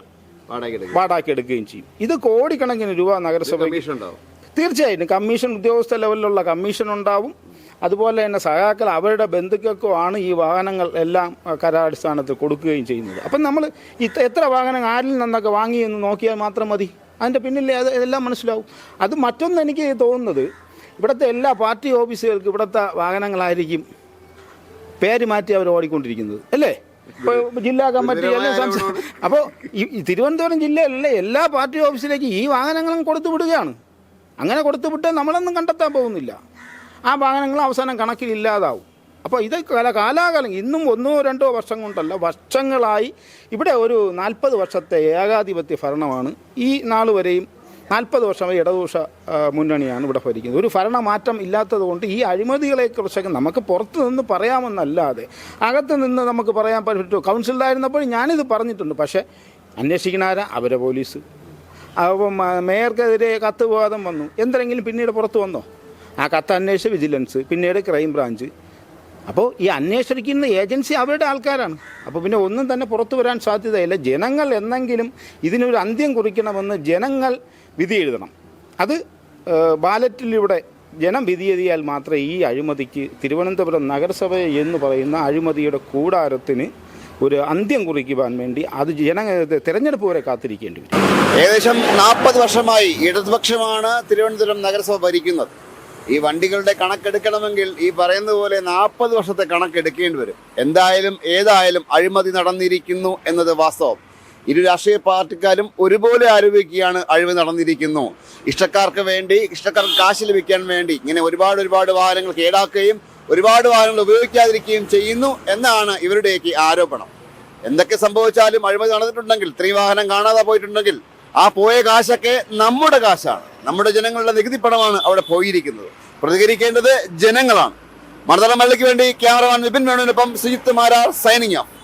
വാടാക്കിയെടുക്കുകയും ചെയ്യും. ഇത് കോടിക്കണക്കിന് രൂപ നഗരസഭ തീർച്ചയായിട്ടും കമ്മീഷൻ ഉദ്യോഗസ്ഥ ലെവലിലുള്ള കമ്മീഷൻ ഉണ്ടാവും. അതുപോലെ തന്നെ സഹാക്കൾ അവരുടെ ബന്ധുക്കൾക്കോ ആണ് ഈ വാഹനങ്ങൾ എല്ലാം കരാടിസ്ഥാനത്ത് കൊടുക്കുകയും ചെയ്യുന്നത്. അപ്പം നമ്മൾ ഇത്ര എത്ര വാഹനങ്ങൾ ആരിൽ നിന്നൊക്കെ വാങ്ങി എന്ന് നോക്കിയാൽ മാത്രം മതി. അതിന്റെ പിന്നിൽ അത് എല്ലാം മനസ്സിലാവും. അത് മറ്റൊന്ന് എനിക്ക് തോന്നുന്നത് ഇവിടുത്തെ എല്ലാ പാർട്ടി ഓഫീസുകൾക്ക് ഇവിടുത്തെ വാഹനങ്ങളായിരിക്കും പേര് മാറ്റി അവർ ഓടിക്കൊണ്ടിരിക്കുന്നത്. അല്ലേ? ഇപ്പോൾ ജില്ലാ കമ്മിറ്റി എല്ലാം അപ്പോൾ ഈ ഈ തിരുവനന്തപുരം ജില്ലയിലെ എല്ലാ പാർട്ടി ഓഫീസിലേക്കും ഈ വാഹനങ്ങളും കൊടുത്തു വിടുകയാണ്. അങ്ങനെ കൊടുത്തു വിട്ടാൽ നമ്മളൊന്നും കണ്ടെത്താൻ പോകുന്നില്ല. ആ വാഹനങ്ങൾ അവസാനം കണക്കിലില്ലാതാവും അപ്പോൾ ഇത് കാല കാലാകാലം ഇന്നും ഒന്നോ രണ്ടോ വർഷം കൊണ്ടല്ല വർഷങ്ങളായി ഇവിടെ ഒരു നാൽപ്പത് വർഷത്തെ ഏകാധിപത്യ ഭരണമാണ്. ഈ നാൾ വരെയും നാൽപ്പത് വർഷമായി ആ, മുന്നണിയാണ് ഇവിടെ ഭരിക്കുന്നത്. ഒരു ഭരണമാറ്റം ഇല്ലാത്തത് കൊണ്ട് ഈ അഴിമതികളെക്കുറിച്ചൊക്കെ നമുക്ക് പുറത്തു നിന്ന് പറയാമെന്നല്ലാതെ അകത്ത് നിന്ന് നമുക്ക് പറയാൻ പറ്റുമോ കൗൺസിലായിരുന്നപ്പോൾ ഞാനിത് പറഞ്ഞിട്ടുണ്ട്. പക്ഷേ അന്വേഷിക്കണാരാ അവരെ പോലീസ്. അപ്പം മേയർക്കെതിരെ കത്ത് വിവാദം വന്നു. എന്തെങ്കിലും പിന്നീട് പുറത്തു വന്നോ? ആ കത്ത് അന്വേഷിച്ച വിജിലൻസ് പിന്നീട് ക്രൈം ബ്രാഞ്ച് അപ്പോൾ ഈ അന്വേഷിക്കുന്ന ഏജൻസി അവരുടെ ആൾക്കാരാണ്. അപ്പോൾ പിന്നെ ഒന്നും തന്നെ പുറത്തു വരാൻ സാധ്യതയില്ല. ജനങ്ങൾ എന്നെങ്കിലും ഇതിനൊരു അന്ത്യം കുറിക്കണമെന്ന് ജനങ്ങൾ വിധി എഴുതണം. അത് ബാലറ്റിലൂടെ ജനം വിധി എഴുതിയാൽ മാത്രമേ ഈ അഴിമതിക്ക് തിരുവനന്തപുരം നഗരസഭ എന്ന് പറയുന്ന അഴിമതിയുടെ കൂടാരത്തിന് ഒരു അന്ത്യം കുറിക്കുവാൻ വേണ്ടി അത് ജന തിരഞ്ഞെടുപ്പ് വരെ കാത്തിരിക്കേണ്ടി വരും. ഏകദേശം നാൽപ്പത് വർഷമായി ഇടതുപക്ഷമാണ് തിരുവനന്തപുരം നഗരസഭ ഭരിക്കുന്നത്. ഈ വണ്ടികളുടെ കണക്കെടുക്കണമെങ്കിൽ ഈ പറയുന്ന പോലെ നാൽപ്പത് വർഷത്തെ കണക്കെടുക്കേണ്ടി വരും. എന്തായാലും ഏതായാലും അഴിമതി നടന്നിരിക്കുന്നു എന്നത് വാസ്തവം. ഇരു രാഷ്ട്രീയ പാർട്ടിക്കാരും ഒരുപോലെ ആരോപിക്കുകയാണ് അഴിമതി നടന്നിരിക്കുന്നു. ഇഷ്ടക്കാർക്ക് വേണ്ടി ഇഷ്ടക്കാർക്ക് കാശ് ലഭിക്കാൻ വേണ്ടി ഇങ്ങനെ ഒരുപാട് ഒരുപാട് വാഹനങ്ങൾ കേടാക്കുകയും ഒരുപാട് വാഹനങ്ങൾ ഉപയോഗിക്കാതിരിക്കുകയും ചെയ്യുന്നു എന്നാണ് ഇവരുടെയൊക്കെ ആരോപണം. എന്തൊക്കെ സംഭവിച്ചാലും അഴിമതി നടന്നിട്ടുണ്ടെങ്കിൽ ഇത്രയും വാഹനം കാണാതെ പോയിട്ടുണ്ടെങ്കിൽ ആ പോയ കാശൊക്കെ നമ്മുടെ കാശാണ്. നമ്മുടെ ജനങ്ങളുടെ നികുതി പണമാണ് അവിടെ പോയിരിക്കുന്നത്. പ്രതികരിക്കേണ്ടത് ജനങ്ങളാണ്. മള്ളിക്ക് വേണ്ടി ക്യാമറമാൻ വിപിൻ വേണുവിനൊപ്പം സുജിത്ത് മാരാർ സൈനിങ് ഓഫ്.